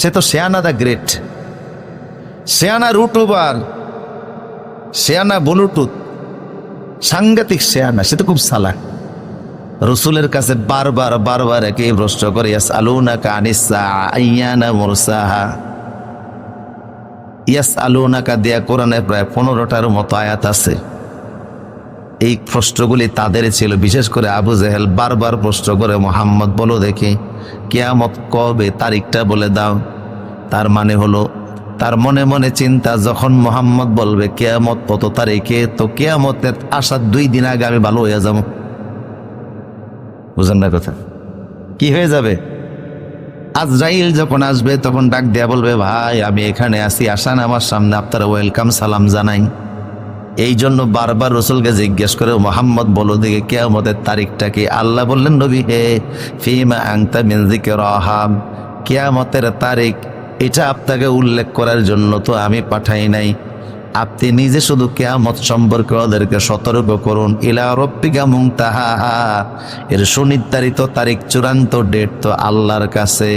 সে তো শেয়ানা the great. শেয়ানা রুটুবার শেয়ানা ব্লুটুথ সাংঘাতিক শেয়ানা সে তো খুব সালাক রসুলের কাছে বারবার বারবার একে প্রশ্ন করে ইয়াস আলুনা কানিসা আইয়ানা মুরসাহা। ইয়াস আলুনাকা দেয়া কোরআনে প্রায় পনেরোটার মতো আয়াত আছে। এই প্রশ্নগুলি তাদের ছিল। বিশেষ করে আবু জেহেল বারবার প্রশ্ন করে, মোহাম্মদ, বলো দেখি, কেয়ামত কবে তারিখটা বলে দাও। তার মানে হলো, তার মনে মনে চিন্তা, যখন মোহাম্মদ বলবে, কেয়ামত কত তারিখে? তো কেয়ামতের আসার দুই দিন আগে আমি ভালো হয়ে যাব। বুঝেন না কথা? কি হয়ে যাবে? আজ আজরাইল যখন আসবে, তখন ডাক দেয়া বলবে, ভাই, আমি এখানে আছি, আসান আমার সামনে, আপনারা ওয়েলকাম সালাম জানাই। এই জন্য বারবার রসুলকে জিজ্ঞেস করে, মোহাম্মদ, বলো দিকে কেয়ামতের তারিখটা কি? আল্লাহ বললেন, নবী হে, ফিমা আংতা মিনজিকে রহাম কেয়ামতের তারিখ, এটা আপনাকে উল্লেখ করার জন্য তো আমি পাঠাই নাই। আপনি নিজে শুধু কেয়ামত সম্পর্কে ওদেরকে সতর্ক করুন। ইলা রব্বিকা মুংতাহা এর সুনির্ধারিত তারিখ চূড়ান্ত ডেট তো আল্লাহর কাছে।